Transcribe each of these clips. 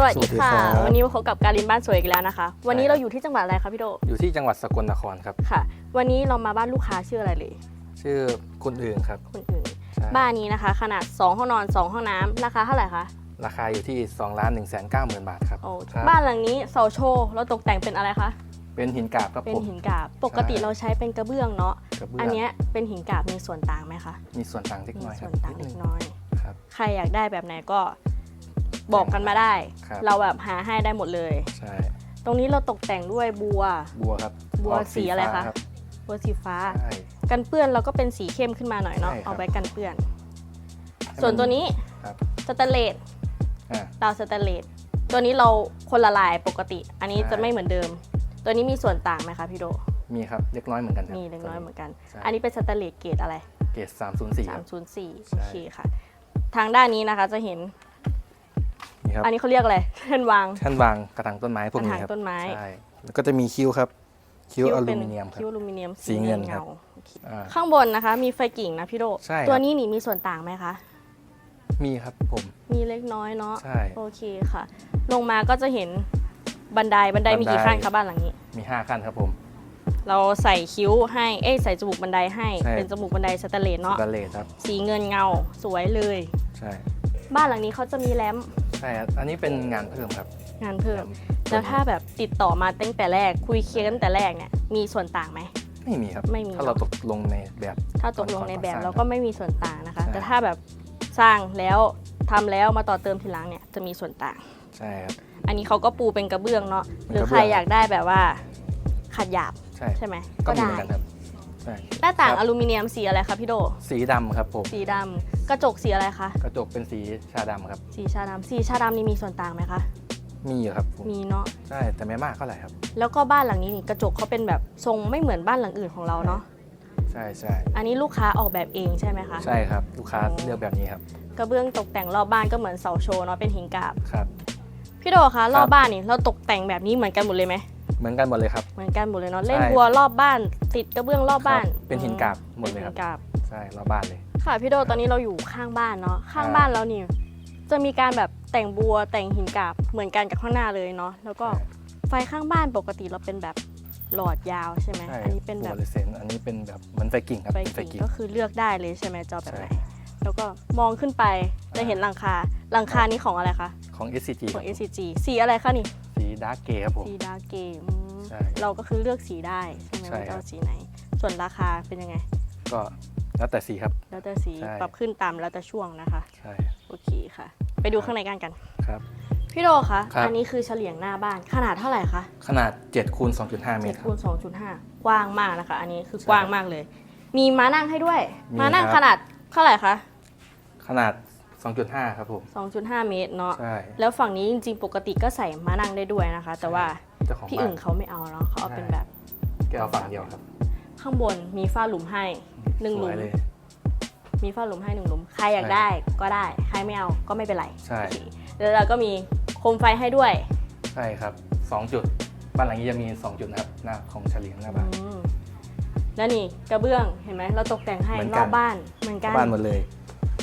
สวัสดีค่ะ สวัสดีครับ วันนี้มาพบกับการินบ้านสวยอีกแล้วนะคะ วันนี้เราอยู่ที่จังหวัดอะไรคะพี่โดอยู่ที่จังหวัดสกลนครครับ ค่ะ วันนี้เรามาบ้านลูกค้าชื่ออะไรเลยชื่อคุณอื่นครับคนอื่น ใช่บ้านนี้นะคะ ขนาด 2 ห้องนอน 2 ห้องน้ำราคาเท่าไหร่คะราคาอยู่ที่2ล้าน1 9 0 0 0 0บาทครับโอ้ครับบ้านหลังนี้เสาโชว์เราตกแต่งเป็นอะไรคะเป็นหินกราบครับเป็นผม หินกาบ ปกติใช่ เราใช้เป็นกระเบื้องเนาะกระเบื้องอันเนี้ยเป็นหินกาบมีส่วนต่างไหมคะมีส่วนต่างเล็กมีน้อยคส่รับวนต่างดเล็นึกน้อย ครับ ใครอยากได้แบบไหนก็ บอกกันมาได้ ครับ เราแบบหาให้ได้หมดเลย ใช่ตรงนี้เราตกแต่งด้วยบัว บัวครับบัวออกสีอะไรฟ้าคะ รับบัวสีฟ้า ใช่ กันเปื้อนเราก็เป็นสีเข้มขึ้นมาหน่อยเนาะใช่ครับ เอาไว้กันเปื้อนให้ส่วนมัตัวนี้ครับสแตนเลสอ่า ดาวสแตนเลสตัวนี้เราคนละลายปกติ อันนี้ใช่ จะไม่เหมือนเดิม ตัวนี้มีส่วนต่างไหมคะพี่โดมีครับเล็กน้อยเหมือนกันครับ มีเล็กน้อยเหมือนกัน ใช่ อันนี้เป็นสแตนเลสเกรดอะไร เกรด304ครับ 304ใช่ โอเคค่ะ ทางด้านนี้นะคะจะเห็น นี่ครับอันนี้เขาเรียกอะไรแท่นวางท่านวางกระถางต้นไม้พวกกระนี้ถางครับต้นไม้ใช่แล้วก็จะมีคิ้วครับคิ้วอลูป็มิเนียมครับคิ้วอลูมิเนียมสีเงินครับเงาโอเคอ่าข้างบนนะคะ มีไฟกิ่งนะพี่โดใช่ครับตัวนี้นี่มีส่วนต่างไหมคะมีครับผม มีเล็กน้อยเนาะใช่โอเคค่ะ ลงมาก็จะเห็นบันไดบันไดมีกี่บันไดขั้นคะบ้านหลังนี้ มี 5 ขั้นครับผม เราใส่คิ้วให้เอ้ยใส่จมูกบันไดให้ใช่เป็นจมูกบันไดสแตนเลสสเนาะแตนเลสครับสีเงินเงาสวยเลย ใช่ บ้านหลังนี้เขาจะมีแรมป์ ใช่ครับอันนี้เป็นงานเพิ่มครับ งานเพิ่มงแล้วถ้าแบบติดต่อมาตั้งแต่แรกคุยเคลียร์กันตั้งแต่แรกเนี่ยมีส่วนต่างไหม ไม่มีครับ ไม่มี ถ้าเราตกลงในแบบ ถ้าตกลงในแบบก่อนก่อนเราก็ไม่มีส่วนต่างนะคะใช่แต่ถ้าแบบสร้างแล้วทำแล้วมาต่อเติมทีหลังเนี่ยจะมีส่วนต่าง ใช่ครับ อันนี้เขาก็ปูเป็นกระเบื้องเนาะเป็นหรือกระใคเบื้รองอยากได้แบบว่าขัดหยาบใช่ใช่ไหมก็ก็มีได้ ช่หน้าต่างครับอลูมิเนียมสีอะไรคะพี่โด สีดำครับผมสีดำกระจกสีอะไรคะ กระจกเป็นสีชาดำครับ สีชาดำสีชาดำนี่มีส่วนต่างไหมคะ มีอยู่ครับผมมีเนาะ ใช่แต่ไม่มากเท่าไหร่ครับ แล้วก็บ้านหลังนี้นี่กระจกเขาเป็นแบบทรงไม่เหมือนบ้านหลังอื่นของเราเนาะ ใช่ใช่อันนี้ลูกค้าออกแบบเองใช่ไหมคะ ใช่ครับ ลูกค้าอ๋อเลือกแบบนี้ครับกระเบื้องตกแต่งรอบบ้านก็เหมือนเสาโชว์เนาะเป็นหินกาบ ครับ พี่โดคะรอบบ้านนี่เราตกแต่งแบบนี้เหมือนกันหมดเลยไหม เหมือนกันหมดเลยครับ เหมือนกันหมดเลยเนาะใช่เล่นวัวรอบบ้าน ติดกระเบื้องรอบบ้านครับเป็นหินกาบหมดเลยครับป็นหินกาบใช่รอบบ้านเลย ค่ะพี่โดตอนนี้เราอยู่ข้างบ้านเนาะข้างอ่าบ้านเรานี่จะมีการแบบแต่งบัวแต่งหินกาบเหมือนกันกับข้างหน้าเลยเนาะแล้วก็ใช่ไฟข้างบ้านปกติเราเป็นแบบหลอดยาวใช่ไหมใช่อันนี้เป็นแบบฟลูออเรสเซนต์อันนี้เป็นแบบเหมือนไฟกิ่งครับไฟเป็นไฟกิ่งกิ่งก็คือเลือกได้เลยใช่ไหมจอแบบไหนใช่ แล้วก็มองขึ้นไปจะเห็นหลังคาหลังคานี้ของอะไรคะ ของ SCG ของ ครับ SCG สีอะไรคะนี่ สีดาร์กเกย์ครับผม สีดาร์กเกมใช่เราก็คือเลือกสีได้ใช่ไหมใช่ว่าจะครัเอาบสีไหน ส่วนราคาเป็นยังไง ก็แล้วแต่สีครับ แล้วแต่สีใช่ ปรับขึ้นตามแล้วแต่ช่วงนะคะ ใช่โอเคค่ะ ไปดูข้างในกันกัน ครับ พี่โดคะ ครับ อันนี้คือเฉลียงหน้าบ้านขนาดเท่าไหร่คะขนาด7คูณ2.5 เมตรค7คูรับณ2.5กว้างมากนะคะ อันนี้คือใช่กว้างมากเลย มีม้านั่งให้ด้วยมีม้านั่งครับ ขนาด เท่าไหร่คะ ขนาด 2.5 ครับผม 2.5 เมตรเนาะ ใช่ แล้วฝั่งนี้จริงๆ ปกติก็ใส่ม้านั่งได้ด้วยนะคะ แต่ว่าเจ้าของพี่บ้าอึ่นงเขาไม่เอาเนาะเขาเอาใช่เป็นแบบแกเอาฝั่งเดียวครับข้างบนมีฝ้าหลุมให้หนึ่งหสลุวมยเลย มีฝ้าหลุมให้หนึ่งหลุม ใครอยากใช่ได้ก็ได้ ใครไม่เอาก็ไม่เป็นไรใช่ โอเคแล้วเราก็มีโคมไฟให้ด้วยใช่ครับ 2 จุด บ้านหลังนี้จะมี 2 จุดนะครับ หน้าของเฉลียงหน้าบ้าน อืม แล้วนี่กระเบื้องเห็นไหมเราตกแต่งให้เหมือนรกัอนบบ้านเหมือนกันบ้านหมดเลย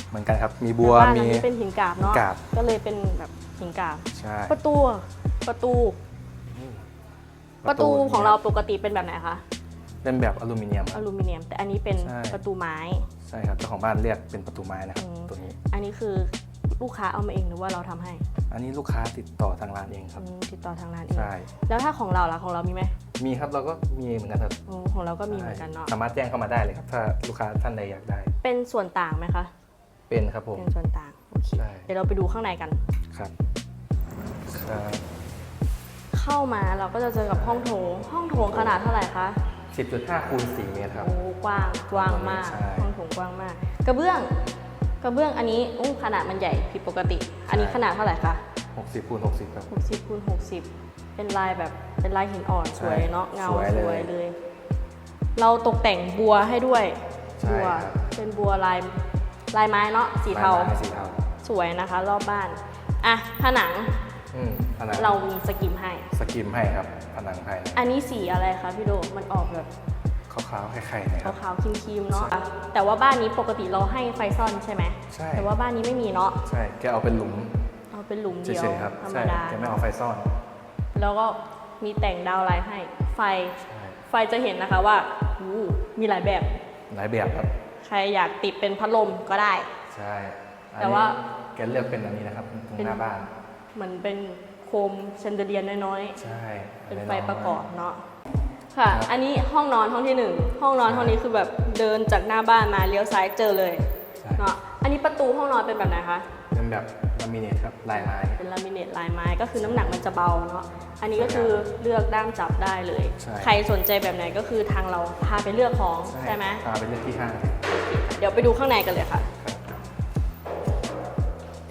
เหมือนกันครับ มีบัวแต่บ้านหลัมีงนี้เป็นหินกาบเนาะกาบ ก็เลยเป็นแบบหินกาบ ใช่ประตูประตู ประตูของเราปกติเป็นแบบไหนคะเป็นแบบอลูมิเนียมคอรับลูมิเนียม แต่อันนี้เป็นใช่ ประตูไม้ ใช่ครับเจ้าของบ้านเรียกเป็นประตูไม้นะครับอืม ตัวนี้ อันนี้คือลูกค้าเอามาเองหรือว่าเราทำให้อันนี้ลูกค้าติดต่อทางร้านเองครับ อืมติดต่อทางร้านเองใช่ แล้วถ้าของเราล่ะของเรามีไหม มีครับเราก็มีเหมือนกันครับอืมของเราก็มีเหมือนกันเนาะ สามารถแจ้งเข้ามาได้เลยครับ ถ้าลูกค้าท่านใดอยากได้ เป็นส่วนต่างไหมคะ เป็นครับผม เป็นส่วนต่าง โอเค ใช่ เดี๋ยวเราไปดูข้างในกัน ครับ ครับ เข้ามาเราก็จะเจอกับห้องโถง ห้องโถงขนาดเท่าไหร่คะ 10.5คูณ4เมตรครับ โอ้กว้าง กว้างมาก ใช่ ห้องโถงกว้างมาก กระเบื้อง กระเบื้องอันนี้อู้ขนาดมันใหญ่ผิดปกติ อันนี้ขนาดเท่าไหร่คะ60คูณ60ครับ 60คูณ60 เป็นลายแบบเป็นลายหินอ่อนสวยใช่เนาะเงาสวยสเลยวยเลย เราตกแต่งบัวให้ด้วยใช่บัวครับ เป็นบัวลายลายไม้เนาะสีเทาไม้สีเทาสวยนะคะ รอบบ้านอะผนังอืมผนังเรามีสกิมให้ สกิมให้ครับผนังภายในอันนี้สีอะไรคะพี่โดมันออกแบบขาวๆไข่ๆนะครับ ขาวๆครีมๆเนาะแต่ว่าบ้านนี้ปกติเราให้ไฟซ่อนใช่ไหมใช่ แต่ว่าบ้านนี้ไม่มีเนาะใช่แกเอาเป็นหลุมเอาเป็นหลุมเดียวเฉยๆครับธรรมใช่ดาจะไม่เอาไฟซ่อน แล้วก็มีแต่งดาวไลน์ให้ ไฟ ใช่ไฟจะเห็นนะคะว่าอู้มีหลายแบบ หลายแบบครับใครอยากติดเป็นพัดลมก็ได้ ใช่อันแต่นี้ว่าแกเลือกเป็นอันนี้นะครับตรงเป็น หน้าบ้าน เหมือนเป็นโคมเชนเดอเลียนน้อยใช่ๆ เป็นไฟประกอบเนาะ ค่ะครับอันนี้ห้องนอนห้องที่หนึ่ง ห้องนอนใช่ห้องนี้คือแบบเดินจากหน้าบ้านมาเลี้ยวซ้ายเจอเลยใช่เนาะ อันนี้ประตูห้องนอนเป็นแบบไหนคะ เป็นแบบลามิเนตครับลายไม้เป็นลามิเนตลายไม้ก็คือน้ำหนักมันจะเบาเนาะอันนี้ก็คือเลือกด้ามจับได้เลย ใช่ ใครสนใจแบบไหนก็คือทางเราพาไปเลือกของใช่ไหมพาไปเลือกที่ห้างเดี๋ยวไปดูข้างในกันเลยค่ะ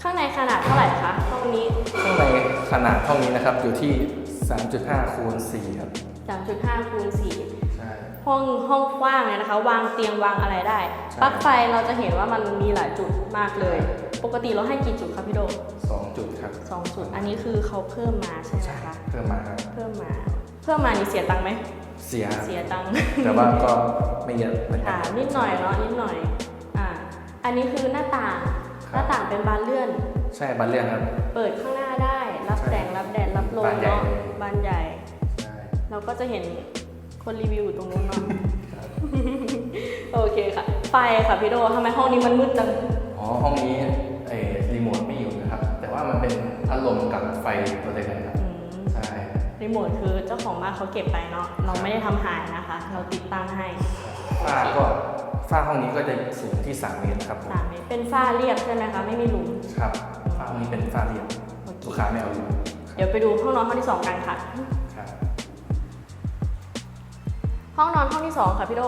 ข้างในขนาดเท่าไหร่คะห้องนี้ข้างในขนาดห้องนี้นะครับอยู่ที่ 3.5คูณ4ครับ3.5คูณ4 ใช่ห้องห้องกว้างเลยนะคะ วางเตียงวางอะไรได้ใช่ปลั๊กไฟเราจะเห็นว่ามันมีหลายจุดมากเลย ปกติเราให้กี่จุดคะพี่โดสองจุดครับสองจุด อันนี้คือเขาเพิ่มมาใช่ไหมคะ เพิ่มมาครับเพิ่มมา เพิ่มมานี่เสียตังค์ไหม เสีย เสียตังค์ แต่ว่าก็ไม่เยอะเหมือนกัค่ะนิดหน่อยเนาะ นิดหน่อย อ่า อันนี้คือหน้าต่างครับหน้าต่างเป็นบานเลื่อน ใช่บันเลื่อนครับ เปิดข้างหน้าได้ รับใช่แสง รับแดด รับลมบานใหญ่เนาะเลยบานใหญ่ใช่เราก็จะเห็นคนรีวิวอยู่ตรงนู้นเนาะครับโอเคค่ะ ไฟค่ะพี่โดทำไมห้องนี้มันมืดจัง อ๋อ ห้องนี้ มันเป็นพัดลมกับไฟตัวเล็กนะครับอืมใช่รีโมทคือเจ้าของบ้านเขาเก็บไปเนาะเราไม่ได้ทำหายนะคะ เราติดตั้งให้ฝ้าก็ฝ้าห้องนี้ก็จะสูงที่ 3 เมตรครับผมสามเมตรเป็นฝ้าเรียบใช่ไหมคะ ไม่มีหลุมครับฝ้าห้องนี้เป็นฝ้าเรียบโอเคลูกค้าไม่เอาอยู่เดี๋ยวไปดูห้องนอนห้องที่สองกันค่ะ ครับห้องนอนห้องที่สองค่ะพี่โด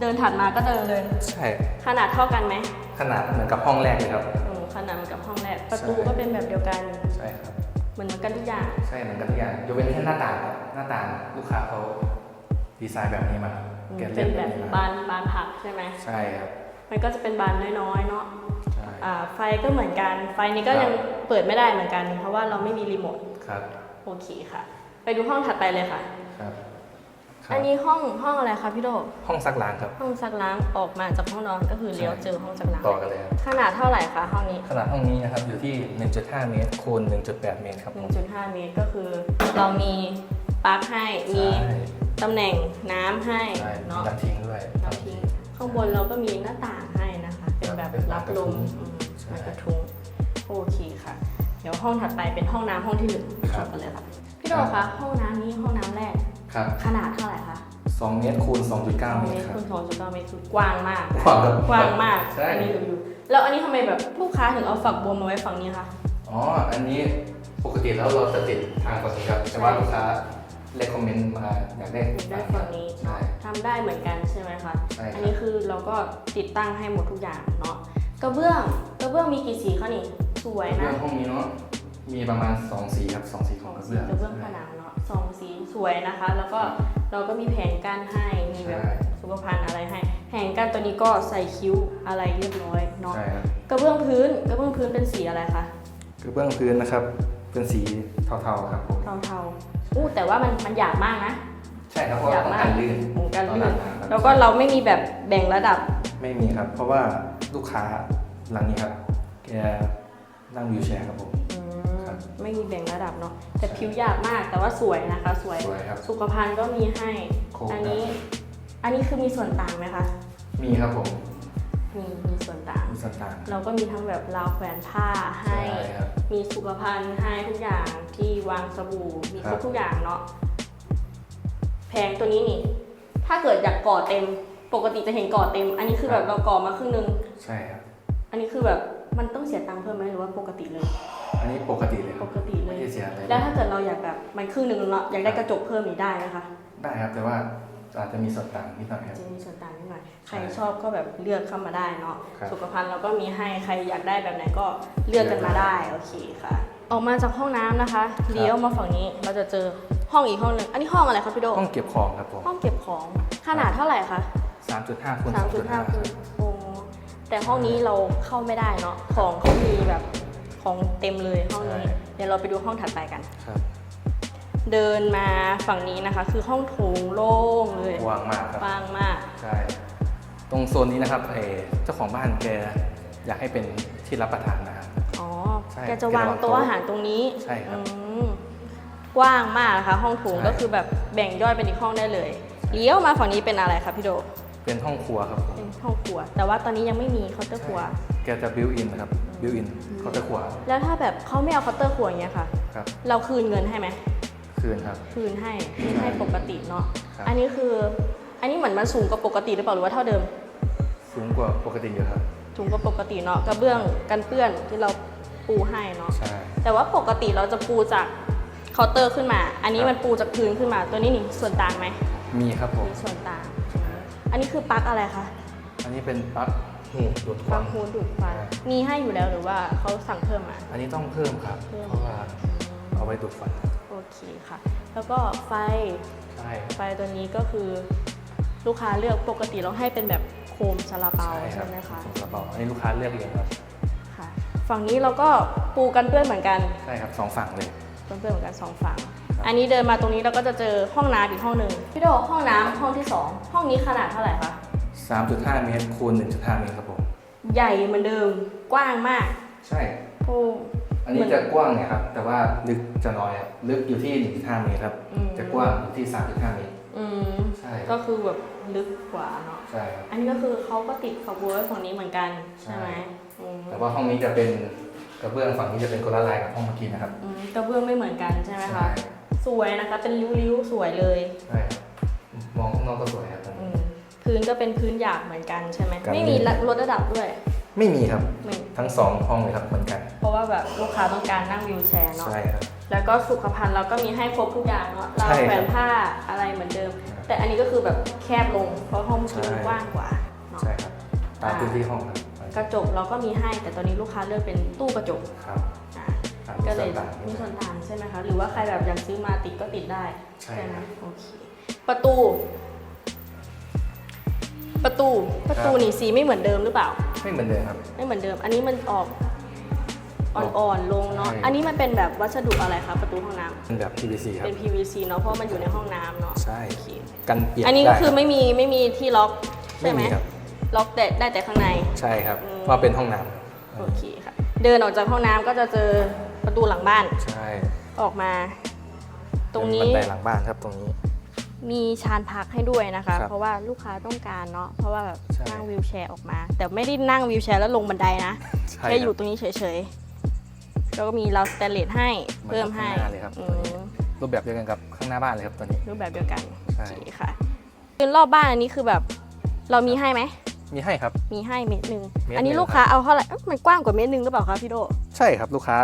เดินถัดมาก็เดินเลย ใช่ขนาดเท่ากันไหมขนาดเหมือนกับห้องแรกเลยครับ อืมข นาดเหมือนกับห้องแรกประตูใช่ก็เป็นแบบเดียวกันใช่ครับเหมือนเหมือนกันทุกอย่างใช่เหมือนกันทุกอย่างยกเว้นแค่หน้าต่างครับหน้าต่างลูกค้าเขาดีไซน์แบบนี้มาอืมแกเป็นเลืแบอกบนี้มาบานบานผักใช่ไหมใช่ครับมันก็จะเป็นบานน้อยๆเนาะใช่อ่าไฟก็เหมือนกัน ไฟนี้ก็ครับยังเปิดไม่ได้เหมือนกัน เพราะว่าเราไม่มีรีโมทครับโอเคค่ะ ไปดูห้องถัดไปเลยค่ะครับ ครับ อันนี้ห้องห้องอะไรคะพี่โดห้องซักล้างครับ ห้องซักล้างออกมาจากห้องนอนก็คือเลี้ยวใช่เจอห้องซักล้างต่อกันเลยครับ ขนาดเท่าไหร่คะห้องนี้ ขนาดห้องนี้นะครับอยู่ที่ 1.5 เมตรคูณ1.8 เมตรครับผม 1.5 เมตรก็คือ เรามีปลั๊กให้มีใช่ตำแหน่งน้ำให้ใช่มีเนาะน้ำทิ้งด้วยน้ำทิ้งข้างบนเราก็มีหน้าต่างให้นะคะ เป็นแบบเป็นรับลมใช่ อืมกระทุ้งโอเคค่ะ เดี๋ยวห้องถัดไปเป็นห้องน้ำห้องที่หนึ่งครับชมกันเลยค่ะพี่โดคะห้องน้ำนี้ห้องน้ำแรก ครับขนาดเท่าไหร่คะ2เมตรคูณ2.9เมเมตตรรครับ คูณสองจุดเก้าเมตรคือกว้างมากกว้างครับกว้างมากใช่ อันนี้ดูอยู่แล้วอันนี้ทำไมแบบลูกค้าถึงเอาฝักบัวมาไว้ฝั่งนี้คะ อ๋อ อันนี้ปกติแล้วเราจะติดทางฝั่งนี้ครับแต่ว่าลูกค้าเลคคอมเมนต์มาอยากได้อยากได้ฝั่งนี้ใช่ ทำได้เหมือนกันใช่ไหมคะ ใช่ครับ อันี้คือเราก็ติดตั้งให้หมดทุกอย่างเนาะ กระเบื้อง กระเบื้องมีกี่สีคะนี่ สวยเรื่นะองห้องนี้เนาะมีประมาณ 2 สีครับ 2 สีของกระเบื้องกระเบื้องผนังเนาะ สองสีสวยนะคะ แล้วก็เราก็มีแผงกั้นให้มีแบบใช่สุขภัณฑ์อะไรให้แผงกั้นตัวนี้ก็ใส่คิ้วอะไรเรียบร้อยเนาะใช่ครับกระเบื้องพื้นกระเบื้องพื้นเป็นสีอะไรคะกระเบื้องพื้นนะครับเป็นสีเทาๆครับผมเทาๆอู้แต่ว่ามันมันหยาบมากนะ ใช่ครับเพราะหว่ายาบต้องมากการลื่นของการตอลื่นอาบำครับแล้วก็เราไม่มีแบบแบ่งระดับไม่มีครับ เพราะว่าลูกค้าหลังนี้ครับแกนั่งวิวแชร์ครับผมอืมครับ ไม่มีแบ่งระดับเนาะแต่ผิวหยาบมากแต่ว่าสวยนะคะ สวยสวยครับสุขภัณฑ์ก็มีให้โครบอันนี้อันนี้คือมีส่วนต่างไหมคะมีครับผมมีมีส่วนต่าง มีสตางค์เราก็มีทั้งแบบราวแขวนผ้าให้ ใช่ครับ มีสุขภัณฑ์ให้ทุกอย่างที่วางสบู่มีครครับบ ทุกอย่างเนาะแพงตัวนี้นี่ ถ้าเกิดอยากก่อเต็ม ปกติจะเห็นก่อเต็ม อันนี้คือแบบเราก่อมาครึ่งนึง ใช่ครับ อันนี้คือแบบมันต้องเสียตังค์เพิ่มไหมหรือว่าปกติเลย อันนี้ปกติเลยคปรับกติเลไม่ย ได้เสียอะไรแล้วถ้าเกิดเราอยากแบบมันครึ่งหนึ่งเนาะอยากได้กระจกเพิ่มอีกได้ไหมคะได้ครับ แต่ว่าอาจจะมีส่วนต่างนิดหน่อยครับ จะมีส่วนต่างนิดหน่อยใครใช่ชอบก็แบบเลือกเข้ามาได้เนาะครับ สุขภัณฑ์เราก็มีให้ใครอยากได้แบบไหนก็เลือกกันมาได้โอเคค่ะ ออกมาจากห้องน้ำนะคะเลี้ยวมาฝั่งนี้เราจะเจอห้องอีกห้องหนึ่งอันนี้ห้องอะไรคะพี่โดห้องเก็บของครับผมห้องเก็บของขนาดเท่าไหร่คะ3.5คูณ3.5คูณ2.5โอ้แต่ห้องนี้เราเข้าไม่ได้เนาะของเขามีแบบ ของเต็มเลยห้องนี้ เดี๋ยวเราไปดูห้องถัดไปกันครับเดินมาฝั่งนี้นะคะ คือห้องโถงโล่งเลยกว้างมากครับกว้างมากใช่ตรงโซนนี้นะครับเอ่อเจ้าของบ้านแกอยากให้เป็นที่รับประทานนะครับอ๋อใช่ช่แกจะวางโต๊ะอาหารตรงนี้ใช่ครับอืมกว้างมากนะคะ ห้องโถงใช่ก็คือแบบแบ่งย่อยเป็นอีกห้องได้เลยเลี้ยวมาฝั่งนี้เป็นอะไรคะพี่โดเป็นห้องครัวครับผมเป็นห้องครัว แต่ว่าตอนนี้ยังไม่มีเคาน์เตอร์ครัวแกจะบิวอินนะครับ บิวอินเขาจะครัวแล้วถ้าแบบเขาไม่เอาเคาน์เตอร์ครัวอย่างเงี้ยค่ะ ครับ เราคืนเงินให้ไหมคืนครับ คืนให้คืนให้ปกติเนาะครับ อันนี้คืออันนี้เหมือนมันสูงกว่าปกติหรือเปล่าหรือว่าเท่าเดิม สูงกว่าปกติเยอะครับสูงกว่าปกติเนาะกระเบื้องกันเปื้อนที่เราปูให้เนาะใช่ แต่ว่าปกติเราจะปูจากเคาน์เตอร์ขึ้นมา อันนี้ครับ มันปูจากพื้นขึ้นมาตัวนี้นี่ส่วนต่างไหมมีครับผม มีส่วนต่าง อันนี้คือปลั๊กอะไรคะอันนี้เป็นปลั๊ก หูดูดคปลั๊วากมฮูดดูดควันใช่มีให้อยู่แล้วหรือว่าเขาสั่งเพิ่มมา อันนี้ต้องเพิ่มครับ เพิ่ม เพราะว่าเอาไว้ดูดควันโอเคค่ะ แล้วก็ไฟ ใช่ครับ ไฟตัวนี้ก็คือลูกค้าเลือกปกติเราให้เป็นแบบโคมซาลาเปาครัใช่ไหมคะส่งกระเป๋าอันนี้ลูกค้าเลือกเองครับ ค่ะ ฝั่งนี้เราก็ปูกันเปื้อนเหมือนกันใช่ครับสองฝั่งเลย กันเปื้อนเหมือนกันสองฝั่ง ครับ อันนี้เดินมาตรงนี้เราก็จะเจอห้องน้ำอีกห้องหนึ่งพี่โดห้องน้ำห้องที่สองห้องนี้ขนาดเท่าไหร่คะ 3.5 เมตรคูณ1.5 เมตรครับผม ใหญ่เหมือนเดิม กว้างมาก ใช่ โอ้ อันนี้จะกว้างเนี่ยครับ แต่ว่าลึกจะน้อยครับลึกอยู่ที่ 1.5 เมตรครับ อืม จะกว้างอยู่ที่ 3.5 เมตร อืม ใช่ก็คือแบบลึกกว่าเนาะ ใช่ครับ อันนี้ก็คือเขาก็ติดฝักบัวไว้ฝั่งนี้เหมือนกันใช่ไหมใช่ อืมแต่ว่าห้องนี้จะเป็นกระเบื้องฝั่งนี้จะเป็นคนละลายกับห้องเมื่อกี้นะครับ อืมกระเบื้องไม่เหมือนกันใช่ไหมคะใช่สวยนะคะ เป็นริ้วๆ สวยเลย ใช่ครับมองข้างนอกก็สวยครับผมอืม พื้นก็เป็นพื้นหยาบเหมือนกันใช่ไหมกันไม่มีลดระดับด้วยไม่มีครับ ไม่ทั้งสองห้องเลยครับเหมือนกัน เพราะว่าแบบลูกค้าต้องการนั่งวิวแชร์เนาะใช่ครับ แล้วก็สุขภัณฑ์เราก็มีให้ครบทุกอย่างเนาะเราใช่ครับ แขวนผ้าอะไรเหมือนเดิม แต่อันนี้ก็คือแบบแคบลงเพราะห้องพื้นใช่กว้างกว่าเนาะใช่ครับ ตามพื้นที่ห้องครับกระจกเราก็มีให้ แต่ตอนนี้ลูกค้าเลือกเป็นตู้กระจกครับอะตามก็เลส่ยวนต่างมีส่วนต่างใช่ไหมคะหรือว่าใครแบบอยากซื้อมาติดก็ติดได้ ใช่ไหมครับ โอเค ประตู ประตูประตูนี่สีไม่เหมือนเดิมหรือเปล่า ไม่เหมือนเดิมครับ ไม่เหมือนเดิม อันนี้มันออกอ่อนๆลงเนาะใช่อันนี้มันเป็นแบบวัสดุอะไรคะประตูห้องน้ำเป็นแบบ PVC ครับ เป็น PVC เนาะเพราะมันอยู่ในห้องน้ำเนาะ ใช่โอเคกันเปียกอันนี้ก็ได้คือรับไม่มีไม่มีที่ล็อกใช่ไหมไม่มีครับล็อกแต่ได้แต่ข้างใน ใช่ครับอืมว่าเป็นห้องน้โอเคค่ะ เดินออกจากห้องน้ำก็จะเจอประตูหลังบ้านำใช่ ออกมา ตรงเป็นี้บันไดหลังบ้านครับตรงนี้ มีชานพักให้ด้วยนะคะ ครับเพราะว่าลูกค้าต้องการเนาะเพราะว่าแบบใช่ นั่งวิวแชร์ออกมา แต่ไม่ได้นั่งวิวแชร์แล้วลงบันไดนะใช่แค่อคยู่รับตรงนี้เฉยๆแล้วก็มีเราสแตนเลสให้เหมือนเพิ่มให้ข้างหน้าเลยครับอืมรูปแบบเดียวกันกับข้างหน้าบ้านเลยครับตัวนี้ รูปแบบเดียวกันใช่ โอเคค่ะคืนรอบบ้านอันนี้คือแบบ เรามีให้ไหม มีให้ครับ มีให้เมตรหนึ่งเมตรอันนี้หนึ่งลูกค้าเอาเท่าไหร่เอ้ยมันกว้างกว่าเมตรหนึ่งหรือเปล่าคะพี่โด ใช่ครับลูกค้า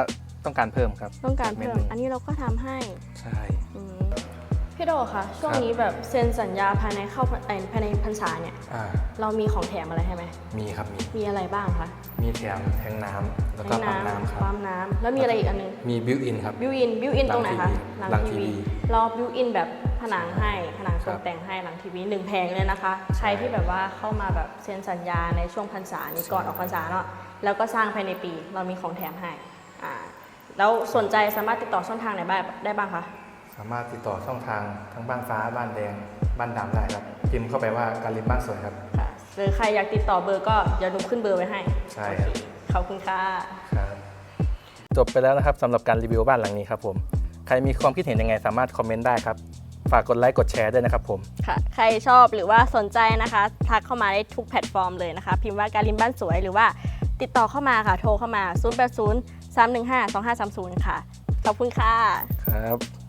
ต้องการเพิ่มครับต้องการเมเพิ่ตมหนึ่งอันนี้เราก็ทำให้ ใช่อืม พี่โดคะช่วงครับนี้แบบเซ็นสัญญาภายในเข้าเอ่อภายในพรรษาเนี่ยอ่าเรามีของแถมอะไรให้ไหมมีครับมีมีอะไรบ้างคะมีแถมแทงน้ำแล้วก็ปั๊มน้ำครับปั๊มน้ำแล้วมีอะไรอีกอันนึงมีบิวอินครับบิวอินบิวอินหลัตรงงไหนคะทีวีหลังทีวีเราบิวอินแบบผนังให้ผนังตครักบแต่งให้หลังทีวีหนึ่งแผงเลยนะคะ ใครที่แบบว่าเข้ามาแบบเซ็นสัญญาในช่วงพรรษานี้ก่อนออกพรรษาเนาะแล้วก็สร้างภายในปี เรามีของแถมให้อ่าแล้วสนใจสามารถติดต่อช่องทางไหนบ้างได้บ้างคะ สามารถติดต่อช่องทางทั้งบ้านฟ้าบ้านแดง บ้านดำได้ครับพิมพ์เข้าไปว่าการิมบ้านสวยครับ ค่ะหรือใครอยากติดต่อเบอร์ก็เดี๋ยวหนูขึ้นเบอร์ไว้ให้ใช่ครับ โอเคขอบคุณค่ะ ครับจบไปแล้วนะครับสำหรับการรีวิวบ้านหลังนี้ครับผม ใครมีความคิดเห็นยังไงสามารถคอมเมนต์ได้ครับ ฝากกดไลค์กดแชร์ด้วยนะครับผม ค่ะใครชอบหรือว่าสนใจนะคะ ทักเข้ามาได้ทุกแพลตฟอร์มเลยนะคะ พิมพ์ว่าการิมบ้านสวยหรือว่าติดต่อเข้ามาค่ะ โทรเข้ามา 0 8 0 3 1 5 2 5 3 0 ค่ะ ขอบคุณค่ะ ครับ